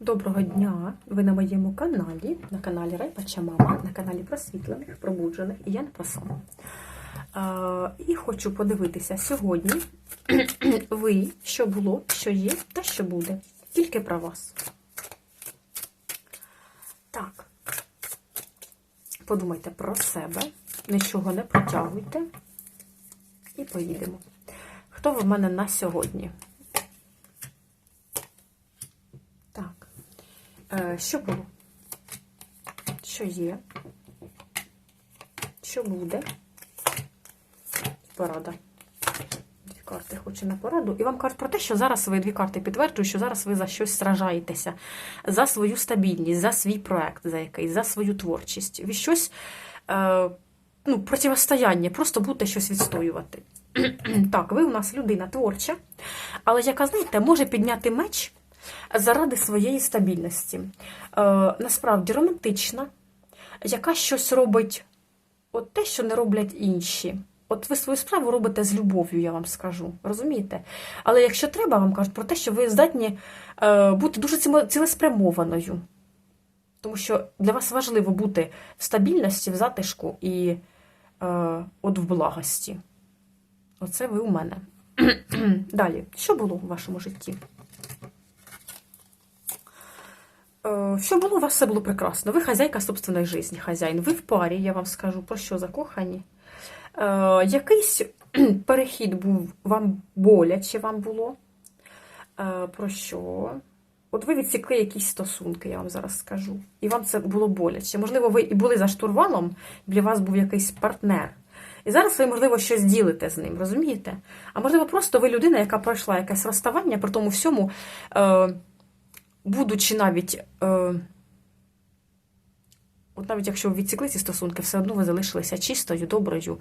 Доброго дня! Ви на моєму каналі, на каналі Райпача Мама, на каналі просвітлених, пробуджених і я не. Е, і хочу подивитися сьогодні ви, що було, що є та що буде. Тільки про вас. Так. Подумайте про себе, нічого не протягуйте. І поїдемо. Хто ви в мене на сьогодні? Так. Е, що було? Що є? Що буде? Порада. Дві карти хочу на пораду. І вам кажуть про те, що зараз ви дві карти підтверджують, що зараз ви за щось сражаєтеся, за свою стабільність, за свій проект, за якийсь, за свою творчість. Ви щось е, ну, противостояння, просто будете щось відстоювати. так, ви у нас людина творча, але яка, знаєте, може підняти меч заради своєї стабільності. Е, насправді романтична, яка щось робить от те, що не роблять інші. От ви свою справу робите з любов'ю, я вам скажу. Розумієте? Але якщо треба, вам кажуть про те, що ви здатні е, бути дуже цілеспрямованою. Тому що для вас важливо бути в стабільності, в затишку і е, от в благості. Оце ви у мене. Далі, що було у вашому житті? Е, Що було, у вас все було прекрасно. Ви хазяйка собственної житті, хазяїн. Ви в парі, я вам скажу, про що закохані. Е, якийсь перехід був вам боляче вам було. Е, про що? От ви відсікли якісь стосунки, я вам зараз скажу. І вам це було боляче. Можливо, ви і були за штурвалом, біля вас був якийсь партнер. І зараз ви, можливо, щось ділите з ним, розумієте? А можливо, просто ви людина, яка пройшла якесь розставання, при тому всьому, е, будучи навіть. Е, От навіть якщо ви відсікли ці стосунки, все одно ви залишилися чистою, доброю.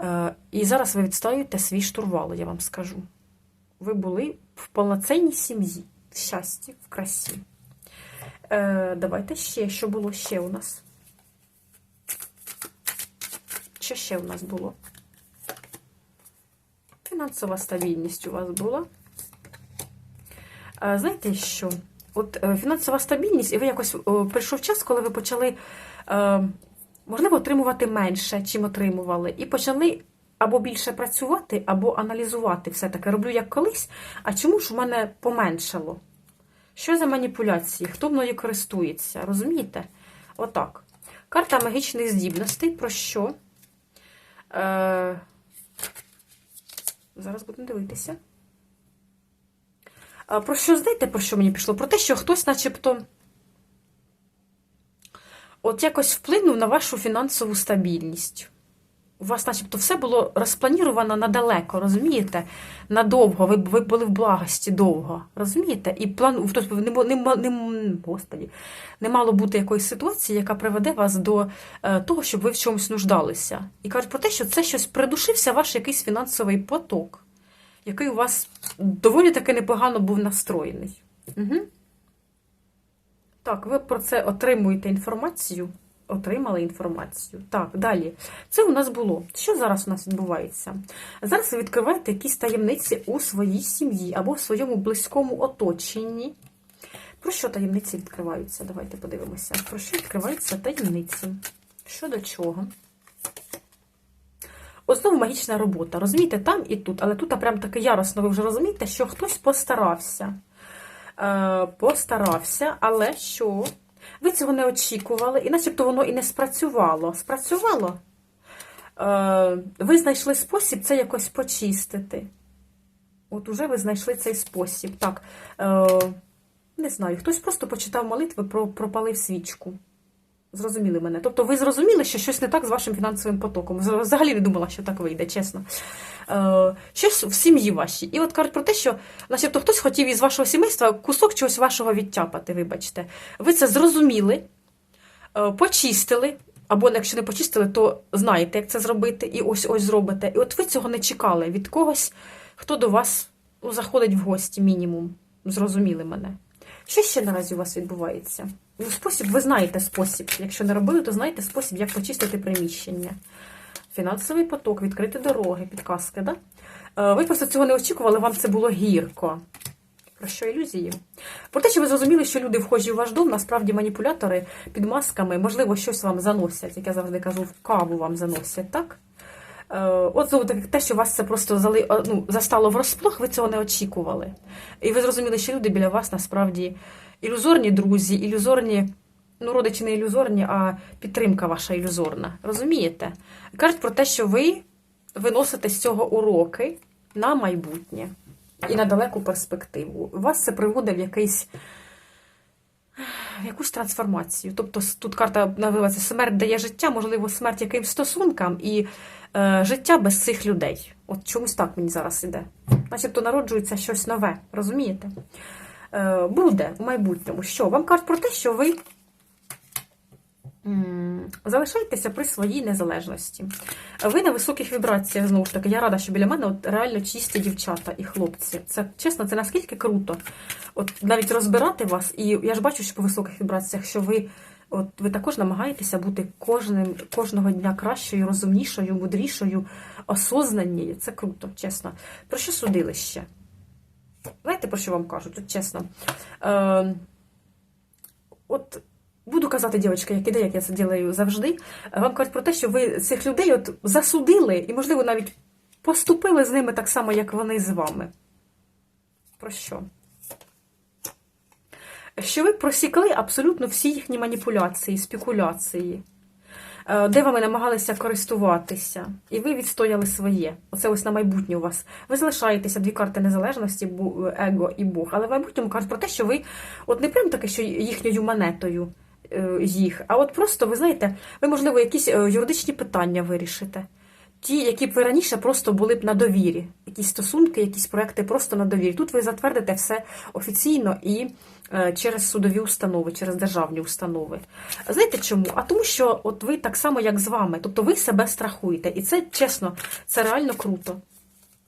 Е, і зараз ви відстоюєте свій штурвал, я вам скажу. Ви були в повноцінній сім'ї, в щасті, в красі. Е, давайте ще, що було ще у нас? Що ще у нас було? Фінансова стабільність у вас була. Е, знаєте що? От е, фінансова стабільність, і ви якось е, прийшов час, коли ви почали, е, можливо, отримувати менше, чим отримували, і почали або більше працювати, або аналізувати все-таки. Роблю як колись, а чому ж в мене поменшало? Що за маніпуляції? Хто мною користується? Розумієте? Отак. Карта магічних здібностей. Про що? Е, зараз будемо дивитися. Про що знаєте, про що мені пішло? Про те, що хтось начебто от якось вплинув на вашу фінансову стабільність. У вас начебто все було розпланіровано надалеко, розумієте? Надовго, ви, ви були в благості довго, розумієте? І план тобто, не, не, не, господі, не мало бути якоїсь ситуації, яка приведе вас до е, того, щоб ви в чомусь нуждалися. І кажуть про те, що це щось придушився ваш якийсь фінансовий поток, який у вас доволі таки непогано був настроєний. Угу. Так, ви про це отримуєте інформацію. Отримали інформацію. Так, далі. Це у нас було. Що зараз у нас відбувається? Зараз ви відкриваєте якісь таємниці у своїй сім'ї або в своєму близькому оточенні. Про що таємниці відкриваються? Давайте подивимося. Про що відкриваються таємниці? Що до чого? Знову магічна робота. Розумієте, там і тут, але тут прям таки яросно, ви вже розумієте, що хтось постарався. Е, постарався, але що? Ви цього не очікували, і начебто воно і не спрацювало. Спрацювало? Е, ви знайшли спосіб це якось почистити. От уже ви знайшли цей спосіб. Так, е, не знаю, хтось просто почитав молитви, про, пропалив свічку. Зрозуміли мене. Тобто ви зрозуміли, що щось не так з вашим фінансовим потоком. Взагалі не думала, що так вийде, чесно. Е, щось в сім'ї вашій. І от кажуть про те, що начебто хтось хотів із вашого сімейства кусок чогось вашого відтяпати, вибачте. Ви це зрозуміли, е, почистили, або якщо не почистили, то знаєте, як це зробити, і ось ось зробите. І от ви цього не чекали від когось, хто до вас ну, заходить в гості, мінімум. Зрозуміли мене. Що ще наразі у вас відбувається? Ну, спосіб, ви знаєте спосіб. Якщо не робили, то знаєте спосіб, як почистити приміщення. Фінансовий поток, відкрити дороги, підказки, да? Е, Ви просто цього не очікували, вам це було гірко. Про що ілюзії? Про те, що ви зрозуміли, що люди вхожі у ваш дом, насправді маніпулятори під масками, можливо, щось вам заносять, як я завжди кажу, каву вам заносять, так? Е, От знову таки, те, що вас це просто зали, ну, застало врозплох, ви цього не очікували. І ви зрозуміли, що люди біля вас насправді ілюзорні друзі, ілюзорні, ну, родичі не ілюзорні, а підтримка ваша ілюзорна. Розумієте? Кажуть про те, що ви виносите з цього уроки на майбутнє і на далеку перспективу. Вас це приводить в якийсь. якусь трансформацію. Тобто тут карта називається смерть дає життя, можливо, смерть якимсь стосункам і життя без цих людей. От чомусь так мені зараз іде. Начебто народжується щось нове, розумієте? Е, буде в майбутньому. Що? Вам кажуть про те, що ви залишаєтеся при своїй незалежності. Ви на високих вібраціях, знову ж таки, я рада, що біля мене от реально чисті дівчата і хлопці. Це чесно, це наскільки круто. От навіть розбирати вас, і я ж бачу, що по високих вібраціях, що ви. От ви також намагаєтеся бути кожним, кожного дня кращою, розумнішою, мудрішою, осознанною. Це круто, чесно. Про що судилище? Знаєте, про що вам кажуть? От чесно. Е, от буду казати, дівчатка, як іде, як я це ділаю завжди. Вам кажуть про те, що ви цих людей от засудили і, можливо, навіть поступили з ними так само, як вони з вами. Про що? Що ви просікли абсолютно всі їхні маніпуляції, спекуляції, е, де вами намагалися користуватися, і ви відстояли своє. Оце ось на майбутнє у вас. Ви залишаєтеся дві карти незалежності, его і Бог. Але в майбутньому кажуть про те, що ви от не прям таке, що їхньою монетою е, їх, а от просто, ви знаєте, ви, можливо, якісь е, юридичні питання вирішите. Ті, які б ви раніше просто були б на довірі, якісь стосунки, якісь проекти просто на довірі. Тут ви затвердите все офіційно і е, через судові установи, через державні установи. Знаєте чому? А тому, що от ви так само, як з вами, тобто ви себе страхуєте. І це чесно, це реально круто.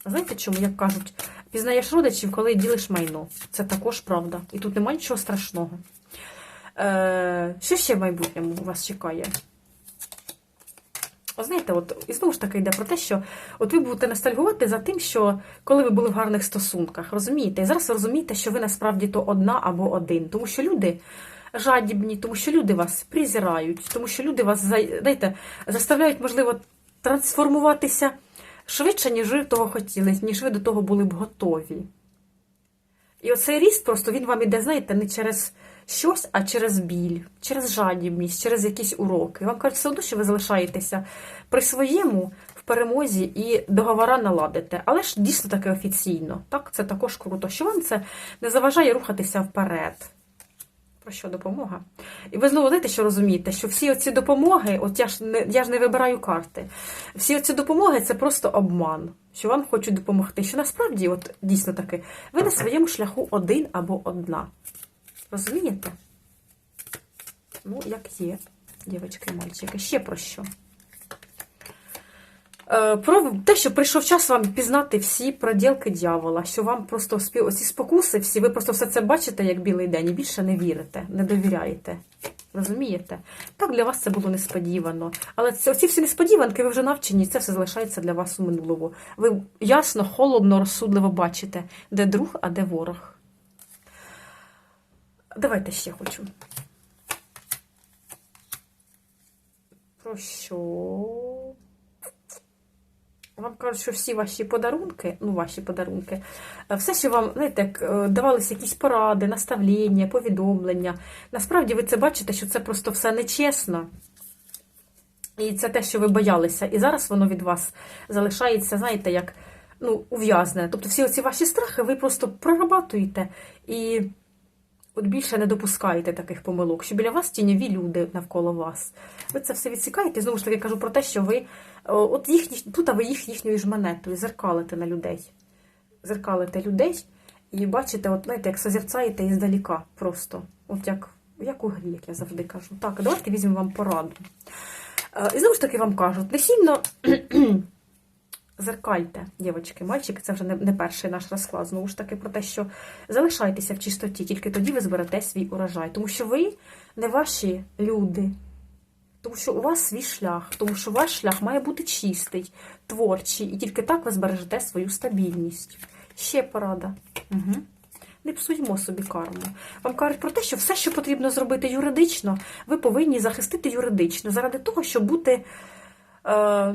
Знаєте чому, як кажуть, пізнаєш родичів, коли ділиш майно. Це також правда. І тут немає нічого страшного. Е, що ще в майбутньому вас чекає? О, Знаєте, от і знову ж таки йде про те, що от ви будете ностальгувати за тим, що коли ви були в гарних стосунках, розумієте? І зараз розумієте, що ви насправді то одна або один, тому що люди жадібні, тому що люди вас презирають, тому що люди вас знаєте, заставляють, можливо, трансформуватися швидше, ніж ви того хотіли, ніж ви до того були б готові. І оцей ріст просто він вам іде, знаєте, не через щось, а через біль, через жадібність, через якісь уроки. Вам кажуть, все одно, що ви залишаєтеся при своєму в перемозі і договора наладите. Але ж дійсно таке офіційно. Так, це також круто, що вам це не заважає рухатися вперед. Про що допомога? І ви знову знаєте, що розумієте, що всі оці допомоги, от я ж не я ж не вибираю карти. Всі оці допомоги це просто обман, що вам хочуть допомогти. Що насправді, от дійсно таки, ви на своєму шляху один або одна. Розумієте? Ну, як є, дівчатки і мальчики. Ще про що? Е, Про те, що прийшов час вам пізнати всі проділки дьявола, що вам просто спі- оці спокуси, всі, ви просто все це бачите як білий день і більше не вірите, не довіряєте. Розумієте? Так, для вас це було несподівано. Але це, оці всі несподіванки, ви вже навчені, це все залишається для вас у минулому. Ви ясно, холодно, розсудливо бачите, де друг, а де ворог. Давайте ще хочу. Про що? Вам кажуть, що всі ваші подарунки, ну, ваші подарунки, е, все, що вам, знаєте, е, давалися якісь поради, наставлення, повідомлення. Насправді ви це бачите, що це просто все нечесно. І це те, що ви боялися. І зараз воно від вас залишається, знаєте, як ну, ув'язне. Тобто всі оці ваші страхи ви просто прорабатуєте і от більше не допускаєте таких помилок, що біля вас тіньові люди навколо вас. Ви це все відсікаєте. Знову ж таки кажу про те, що ви от їхні, тут а ви їх їхньою ж монетою зеркалите на людей. Зеркалите людей і бачите, от знаєте, як созерцаєте іздаліка просто. От як, як у грі, як я завжди кажу. Так, давайте візьмемо вам пораду. Е, І знову ж таки вам кажуть, не сильно зеркальте, дівчатки, мальчики, це вже не, не перший наш розклад. Знову ж таки, про те, що залишайтеся в чистоті, тільки тоді ви зберете свій урожай. Тому що ви не ваші люди, тому що у вас свій шлях, тому що ваш шлях має бути чистий, творчий, і тільки так ви збережете свою стабільність. Ще порада. Угу. Не псуймо собі карму. Вам кажуть про те, що все, що потрібно зробити юридично, ви повинні захистити юридично, заради того, щоб бути. Е,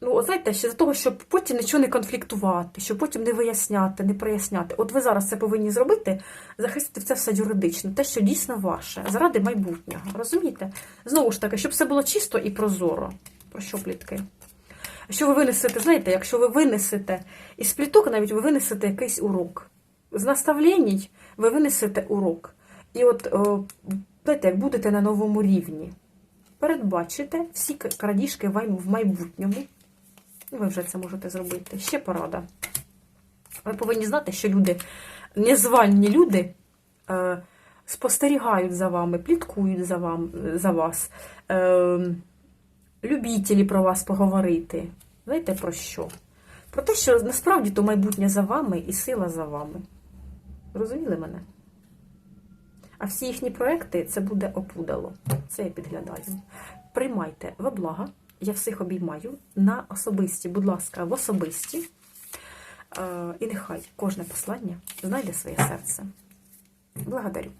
ну, знаєте, ще за того, щоб потім нічого не конфліктувати, щоб потім не виясняти, не проясняти. От ви зараз це повинні зробити, захистити це все юридично, те, що дійсно ваше, заради майбутнього. Розумієте? Знову ж таки, щоб все було чисто і прозоро. Про що плітки? Що ви винесете, знаєте, якщо ви винесете із пліток, навіть ви винесете якийсь урок. З наставлень ви винесете урок. І от, о, знаєте, як будете на новому рівні. Передбачите всі крадіжки в майбутньому. І Ви вже це можете зробити. Ще порада. Ви повинні знати, що люди, незвані люди, е, спостерігають за вами, пліткують за, вам, за вас, е, любітелі про вас поговорити. Знаєте про що? Про те, що насправді то майбутнє за вами і сила за вами. Розуміли мене? А всі їхні проекти це буде опудало. Це я підглядаю. Приймайте во благо. Я всіх обіймаю на особисті, будь ласка, в особисті. Е, І нехай кожне послання знайде своє серце. Благодарю.